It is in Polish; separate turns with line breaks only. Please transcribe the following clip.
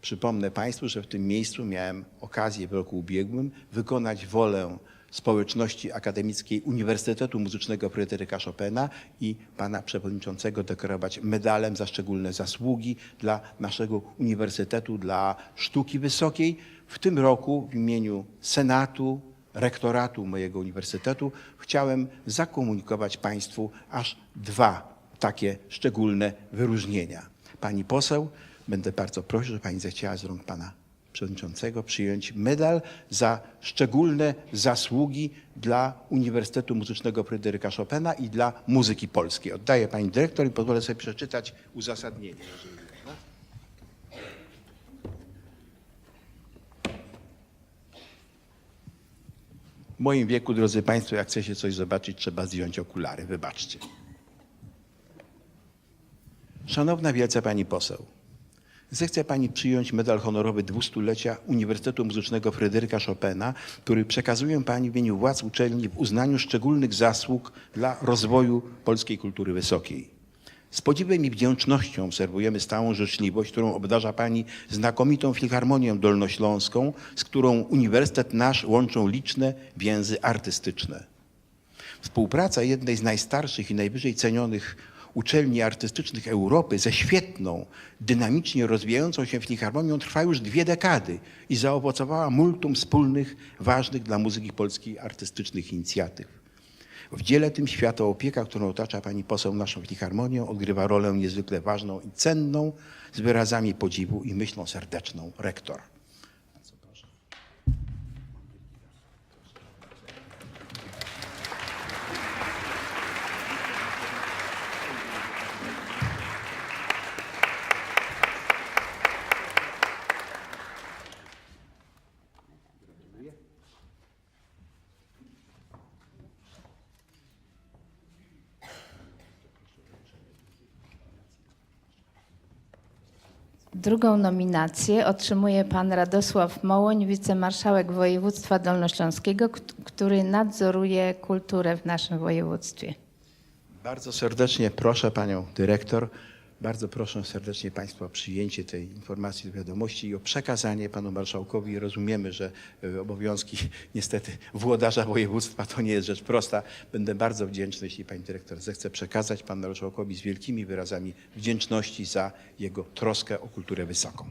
Przypomnę Państwu, że w tym miejscu miałem okazję w roku ubiegłym wykonać wolę społeczności akademickiej Uniwersytetu Muzycznego Fryderyka Chopina i pana przewodniczącego dekorować medalem za szczególne zasługi dla naszego uniwersytetu, dla sztuki wysokiej. W tym roku w imieniu Senatu, rektoratu mojego uniwersytetu chciałem zakomunikować Państwu aż dwa takie szczególne wyróżnienia. Pani poseł, będę bardzo prosił, żeby Pani zechciała z rąk Pana Przewodniczącego przyjąć medal za szczególne zasługi dla Uniwersytetu Muzycznego Fryderyka Chopina i dla muzyki polskiej. Oddaję Pani Dyrektor i pozwolę sobie przeczytać uzasadnienie. W moim wieku, drodzy Państwo, jak chce się coś zobaczyć, trzeba zdjąć okulary. Wybaczcie. Szanowna wielce Pani poseł, zechce Pani przyjąć medal honorowy dwustulecia Uniwersytetu Muzycznego Fryderyka Chopina, który przekazuję Pani w imieniu władz uczelni w uznaniu szczególnych zasług dla rozwoju polskiej kultury wysokiej. Z podziwem i wdzięcznością obserwujemy stałą życzliwość, którą obdarza Pani znakomitą Filharmonią Dolnośląską, z którą Uniwersytet nasz łączą liczne więzy artystyczne. Współpraca jednej z najstarszych i najwyżej cenionych uczelni artystycznych Europy ze świetną, dynamicznie rozwijającą się filharmonią trwa już dwie dekady i zaowocowała multum wspólnych, ważnych dla muzyki polskiej artystycznych inicjatyw. W dziele tym świata opieka, którą otacza pani poseł naszą filharmonią, odgrywa rolę niezwykle ważną i cenną, z wyrazami podziwu i myślą serdeczną rektor.
Drugą nominację otrzymuje pan Radosław Mołoń, wicemarszałek województwa dolnośląskiego, który nadzoruje kulturę w naszym województwie.
Bardzo serdecznie proszę panią dyrektor, bardzo proszę serdecznie państwa o przyjęcie tej informacji do wiadomości i o przekazanie panu marszałkowi. Rozumiemy, że e, obowiązki niestety włodarza województwa to nie jest rzecz prosta. Będę bardzo wdzięczny, jeśli pani dyrektor zechce przekazać panu marszałkowi z wielkimi wyrazami wdzięczności za jego troskę o kulturę wysoką.